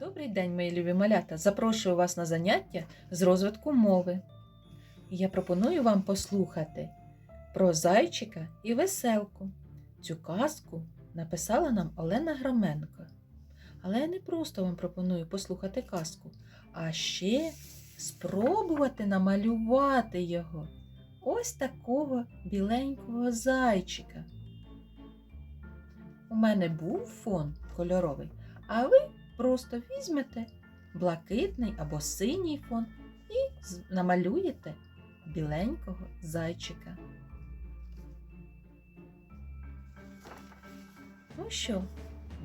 Добрий день, мої любі малята! Запрошую вас на заняття з розвитку мови. Я пропоную вам послухати про зайчика і веселку. Цю казку написала нам Олена Громенко. Але я не просто вам пропоную послухати казку, а ще спробувати намалювати його. Ось такого біленького зайчика. У мене був фон кольоровий, а ви просто візьмете блакитний або синій фон і намалюєте біленького зайчика. Ну що,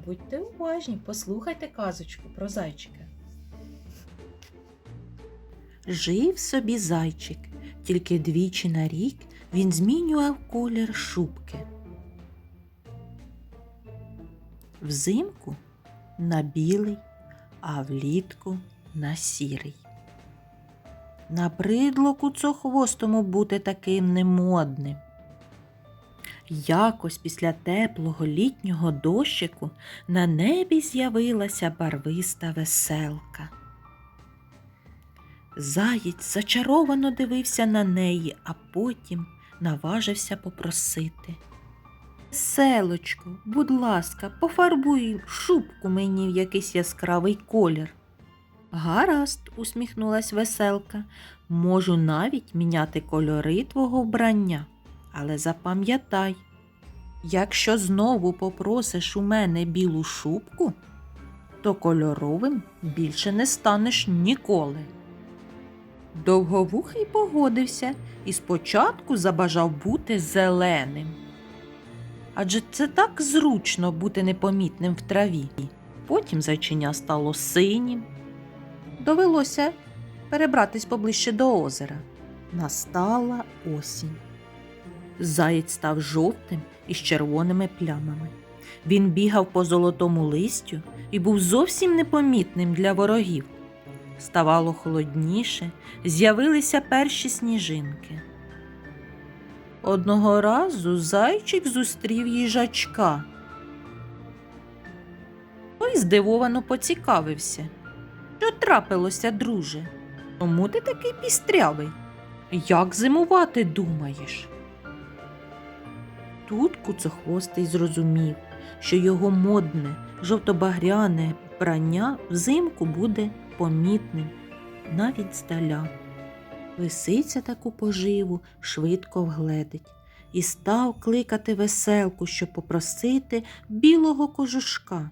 будьте уважні, послухайте казочку про зайчика. Жив собі зайчик, тільки двічі на рік він змінював колір шубки. Взимку на білий, а влітку на сірий. Набридло куцохвостому бути таким немодним. Якось після теплого літнього дощику на небі з'явилася барвиста веселка. Заєць зачаровано дивився на неї, а потім наважився попросити. Селочко, будь ласка, пофарбуй шубку мені в якийсь яскравий колір. Гаразд, усміхнулась веселка. Можу навіть міняти кольори твого вбрання. Але запам'ятай, якщо знову попросиш у мене білу шубку, то кольоровим більше не станеш ніколи. Довговухий погодився і спочатку забажав бути зеленим. Адже це так зручно бути непомітним в траві. Потім зайчиня стало синім. Довелося перебратись поближче до озера. Настала осінь. Заєць став жовтим із червоними плямами. Він бігав по золотому листю і був зовсім непомітним для ворогів. Ставало холодніше, з'явилися перші сніжинки. Одного разу зайчик зустрів їжачка. Той здивовано поцікавився. Що трапилося, друже? Чому ти такий пістрявий? Як зимувати думаєш? Тут куцохвостий зрозумів, що його модне жовтобагряне прання взимку буде помітним навіть здаля. Лисиця таку поживу швидко вгледить і став кликати веселку, щоб попросити білого кожушка.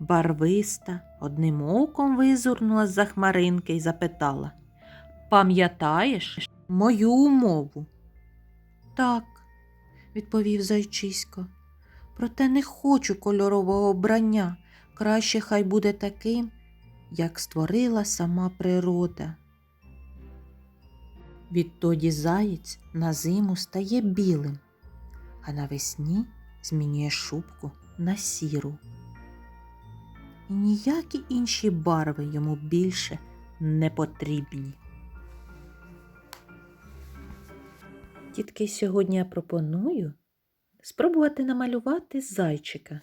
Барвиста одним оком визирнула з-за хмаринки і запитала Пам'ятаєш мою умову? Так, відповів зайчисько. Проте не хочу кольорового вбрання. Краще хай буде таким, як створила сама природа. Відтоді заєць на зиму стає білим, а навесні змінює шубку на сіру. І ніякі інші барви йому більше не потрібні. Тітки, сьогодні я пропоную спробувати намалювати зайчика.